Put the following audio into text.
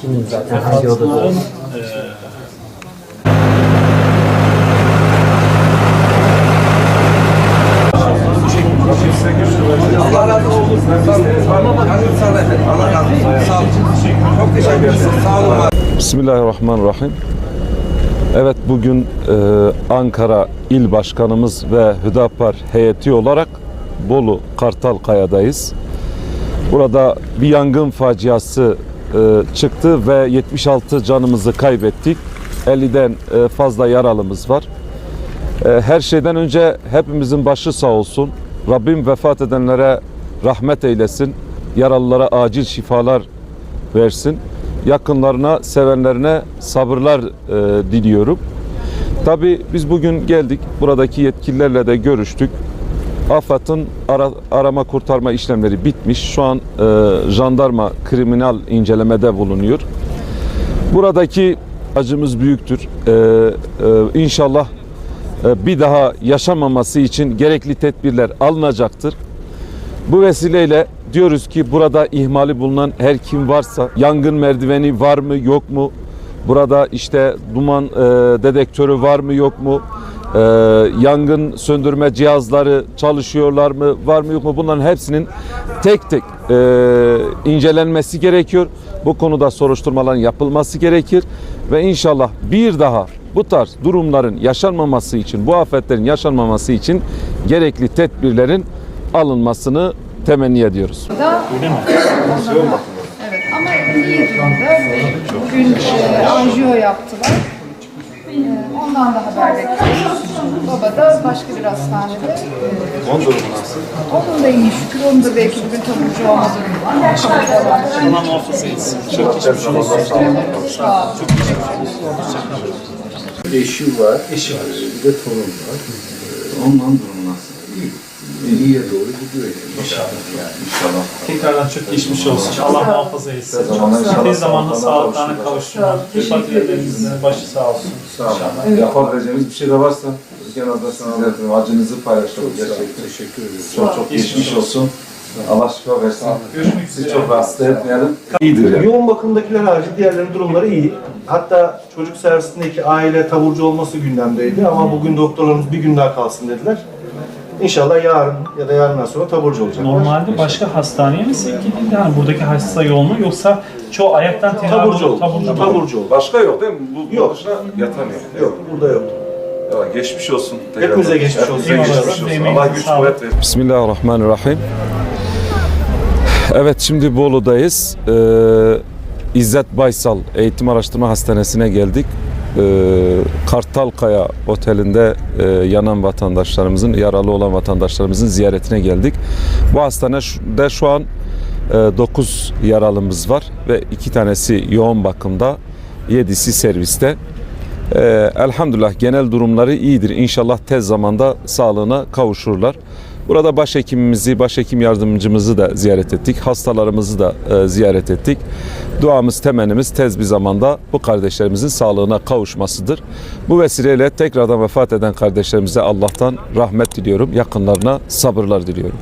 Kimin zaten hangi odada? Bismillahirrahmanirrahim. Evet bugün e, Ankara İl Başkanımız ve Hüdapar heyeti olarak Bolu Kartalkaya'dayız. Burada bir yangın faciası e, çıktı ve 76 canımızı kaybettik. 50'den e, fazla yaralımız var. E, her şeyden önce hepimizin başı sağ olsun. Rabbim vefat edenlere rahmet eylesin. Yaralılara acil şifalar versin. Yakınlarına, sevenlerine sabırlar e, diliyorum. Tabii biz bugün geldik. Buradaki yetkililerle de görüştük. AFAD'ın ara- arama kurtarma işlemleri bitmiş. Şu an e, jandarma kriminal incelemede bulunuyor. Buradaki acımız büyüktür. Ee, e, inşallah e, bir daha yaşamaması için gerekli tedbirler alınacaktır. Bu vesileyle diyoruz ki burada ihmali bulunan her kim varsa yangın merdiveni var mı yok mu? Burada işte duman e, dedektörü var mı yok mu? E, yangın söndürme cihazları çalışıyorlar mı var mı yok mu? Bunların hepsinin tek tek e, incelenmesi gerekiyor. Bu konuda soruşturmaların yapılması gerekir ve inşallah bir daha bu tarz durumların yaşanmaması için, bu afetlerin yaşanmaması için gerekli tedbirlerin alınmasını temenni ediyoruz. Öyle mi? Evet ama iyi durumda. Bugün e, anjiyo yaptılar. E, ondan da haber bekliyoruz. Baba da başka bir hastanede. E, Onun durumu nasıl? onun da iyi şükür. Onun da belki bugün taburcu olma durumu var. Allah muhafaza etsin. Çok olsun. Sağ. Eşi var. Eşi var. Bir de torun var. Ee, Ondan durum nasıl? İyi. İyiye doğru gidiyor yani. İnşallah. Yani inşallah. Tekrardan çok geçmiş olsun. Allah muhafaza etsin. Tez zamanda inşallah Tez zamanda sağlıklarına kavuşturlar. kavuşturmak. Vefat başı sağ olsun. Sağ olun. Yapabileceğimiz bir şey de varsa genelde sizlerle acınızı paylaşalım gerçekten. Teşekkür ederim. Çok çok geçmiş olsun. Allah şifa versin. Görüşmek Sizi üzere. çok rahatsız etmeyelim. İyidir yani. Yoğun bakımdakiler harici diğerlerinin durumları iyi. Hatta çocuk servisindeki aile taburcu olması gündemdeydi ama bugün doktorlarımız bir gün daha kalsın dediler. İnşallah yarın ya da yarından sonra taburcu olacaklar. Normalde başka hastaneye mi sevk edildi? Yani buradaki hasta yoğun mu? Yoksa çoğu ayaktan tedavi taburcu oldu. taburcu mu? Taburcu oldu. Başka yok değil mi? Bu, Yok. başına yatamıyor. Yok burada yok. Ya, geçmiş olsun. Hepimize geçmiş olsun. Hepimize geçmiş olsun. Emeğinize Allah güç kuvvet versin. Bismillahirrahmanirrahim. Evet şimdi Bolu'dayız. Ee, İzzet Baysal Eğitim Araştırma Hastanesi'ne geldik. Ee, Kartalkaya Oteli'nde e, yanan vatandaşlarımızın, yaralı olan vatandaşlarımızın ziyaretine geldik. Bu hastanede şu an 9 yaralımız var ve iki tanesi yoğun bakımda, 7'si serviste. Ee, elhamdülillah genel durumları iyidir. İnşallah tez zamanda sağlığına kavuşurlar. Burada başhekimimizi, başhekim yardımcımızı da ziyaret ettik. Hastalarımızı da e, ziyaret ettik. Duamız, temennimiz tez bir zamanda bu kardeşlerimizin sağlığına kavuşmasıdır. Bu vesileyle tekrardan vefat eden kardeşlerimize Allah'tan rahmet diliyorum. Yakınlarına sabırlar diliyorum.